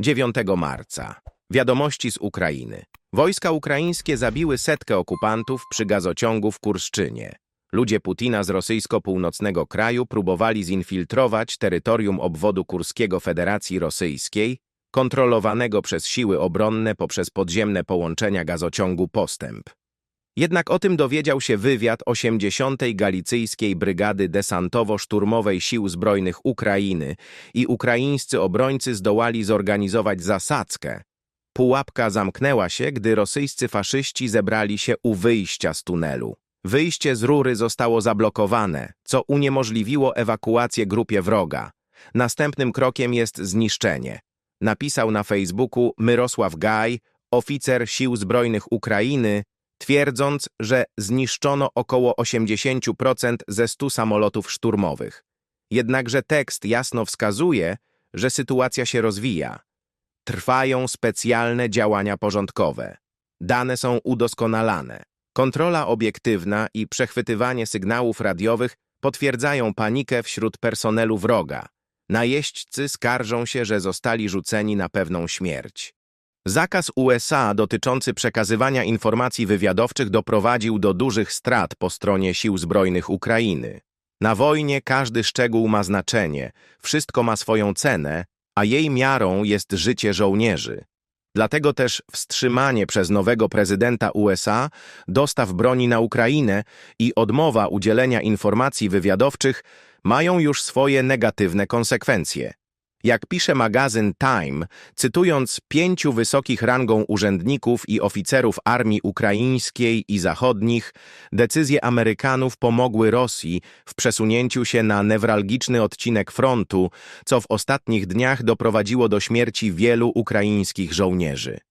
9 marca. Wiadomości z Ukrainy. Wojska ukraińskie zabiły setkę okupantów przy gazociągu w Kurszczynie. Ludzie Putina z rosyjsko-północnego kraju próbowali zinfiltrować terytorium obwodu kurskiego Federacji Rosyjskiej, kontrolowanego przez siły obronne poprzez podziemne połączenia gazociągu Postęp. Jednak o tym dowiedział się wywiad 80. Galicyjskiej Brygady Desantowo-Szturmowej Sił Zbrojnych Ukrainy i ukraińscy obrońcy zdołali zorganizować zasadzkę. Pułapka zamknęła się, gdy rosyjscy faszyści zebrali się u wyjścia z tunelu. Wyjście z rury zostało zablokowane, co uniemożliwiło ewakuację grupie wroga. Następnym krokiem jest zniszczenie. Napisał na Facebooku Myrosław Gaj, oficer Sił Zbrojnych Ukrainy, twierdząc, że zniszczono około 80% ze 100 samolotów szturmowych. Jednakże tekst jasno wskazuje, że sytuacja się rozwija. Trwają specjalne działania porządkowe. Dane są udoskonalane. Kontrola obiektywna i przechwytywanie sygnałów radiowych potwierdzają panikę wśród personelu wroga. Najeźdźcy skarżą się, że zostali rzuceni na pewną śmierć. Zakaz USA dotyczący przekazywania informacji wywiadowczych doprowadził do dużych strat po stronie sił zbrojnych Ukrainy. Na wojnie każdy szczegół ma znaczenie, wszystko ma swoją cenę, a jej miarą jest życie żołnierzy. Dlatego też wstrzymanie przez nowego prezydenta USA dostaw broni na Ukrainę i odmowa udzielenia informacji wywiadowczych mają już swoje negatywne konsekwencje. Jak pisze magazyn Time, cytując pięciu wysokich rangą urzędników i oficerów armii ukraińskiej i zachodnich, decyzje Amerykanów pomogły Rosji w przesunięciu się na newralgiczny odcinek frontu, co w ostatnich dniach doprowadziło do śmierci wielu ukraińskich żołnierzy.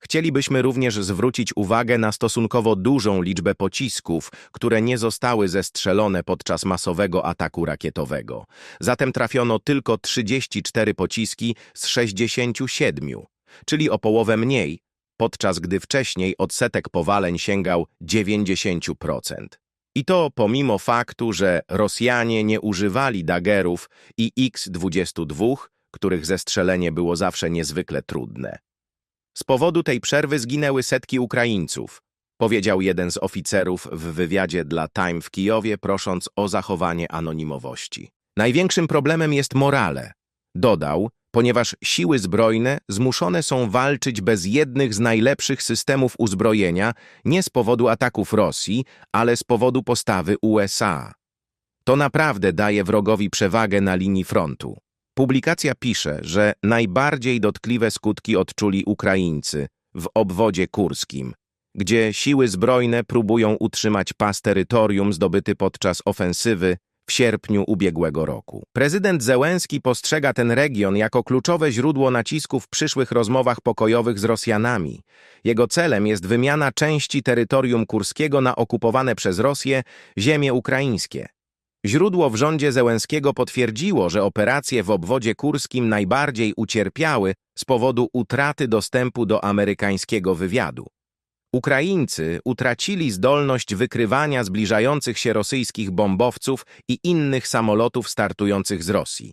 Chcielibyśmy również zwrócić uwagę na stosunkowo dużą liczbę pocisków, które nie zostały zestrzelone podczas masowego ataku rakietowego. Zatem trafiono tylko 34 pociski z 67, czyli o połowę mniej, podczas gdy wcześniej odsetek powaleń sięgał 90%. I to pomimo faktu, że Rosjanie nie używali dagerów i X-22, których zestrzelenie było zawsze niezwykle trudne. Z powodu tej przerwy zginęły setki Ukraińców, powiedział jeden z oficerów w wywiadzie dla Time w Kijowie, prosząc o zachowanie anonimowości. Największym problemem jest morale, dodał, ponieważ siły zbrojne zmuszone są walczyć bez jednych z najlepszych systemów uzbrojenia nie z powodu ataków Rosji, ale z powodu postawy USA. To naprawdę daje wrogowi przewagę na linii frontu. Publikacja pisze, że najbardziej dotkliwe skutki odczuli Ukraińcy w obwodzie kurskim, gdzie siły zbrojne próbują utrzymać pas terytorium zdobyty podczas ofensywy w sierpniu ubiegłego roku. Prezydent Zełenski postrzega ten region jako kluczowe źródło nacisku w przyszłych rozmowach pokojowych z Rosjanami. Jego celem jest wymiana części terytorium kurskiego na okupowane przez Rosję ziemie ukraińskie. Źródło w rządzie Zełenskiego potwierdziło, że operacje w obwodzie kurskim najbardziej ucierpiały z powodu utraty dostępu do amerykańskiego wywiadu. Ukraińcy utracili zdolność wykrywania zbliżających się rosyjskich bombowców i innych samolotów startujących z Rosji.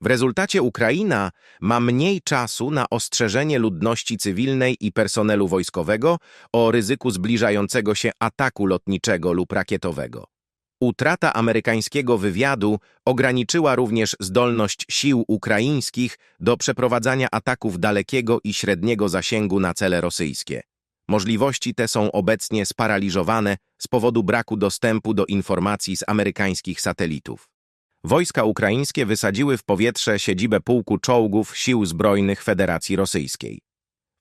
W rezultacie Ukraina ma mniej czasu na ostrzeżenie ludności cywilnej i personelu wojskowego o ryzyku zbliżającego się ataku lotniczego lub rakietowego. Utrata amerykańskiego wywiadu ograniczyła również zdolność sił ukraińskich do przeprowadzania ataków dalekiego i średniego zasięgu na cele rosyjskie. Możliwości te są obecnie sparaliżowane z powodu braku dostępu do informacji z amerykańskich satelitów. Wojska ukraińskie wysadziły w powietrze siedzibę pułku czołgów Sił Zbrojnych Federacji Rosyjskiej.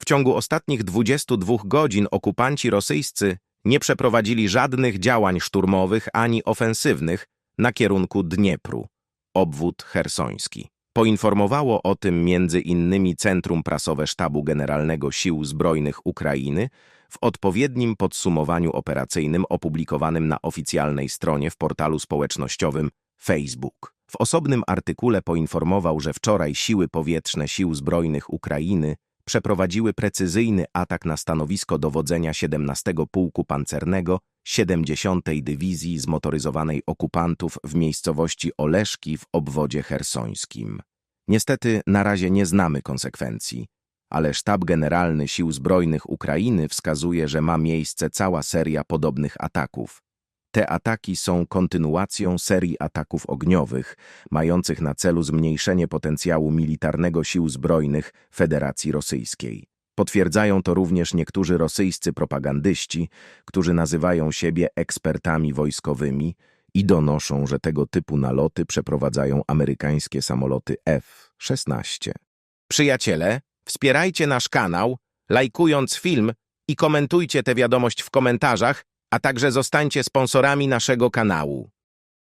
W ciągu ostatnich 22 godzin okupanci rosyjscy nie przeprowadzili żadnych działań szturmowych ani ofensywnych na kierunku Dniepru, obwód hersoński. Poinformowało o tym między innymi Centrum Prasowe Sztabu Generalnego Sił Zbrojnych Ukrainy w odpowiednim podsumowaniu operacyjnym opublikowanym na oficjalnej stronie w portalu społecznościowym Facebook. W osobnym artykule poinformował, że wczoraj siły powietrzne Sił Zbrojnych Ukrainy przeprowadziły precyzyjny atak na stanowisko dowodzenia 17 Pułku Pancernego 70. Dywizji Zmotoryzowanej Okupantów w miejscowości Oleszki w obwodzie hersońskim. Niestety na razie nie znamy konsekwencji, ale Sztab Generalny Sił Zbrojnych Ukrainy wskazuje, że ma miejsce cała seria podobnych ataków. Te ataki są kontynuacją serii ataków ogniowych, mających na celu zmniejszenie potencjału militarnego sił zbrojnych Federacji Rosyjskiej. Potwierdzają to również niektórzy rosyjscy propagandyści, którzy nazywają siebie ekspertami wojskowymi i donoszą, że tego typu naloty przeprowadzają amerykańskie samoloty F-16. Przyjaciele, wspierajcie nasz kanał, lajkując film i komentujcie tę wiadomość w komentarzach, a także zostańcie sponsorami naszego kanału.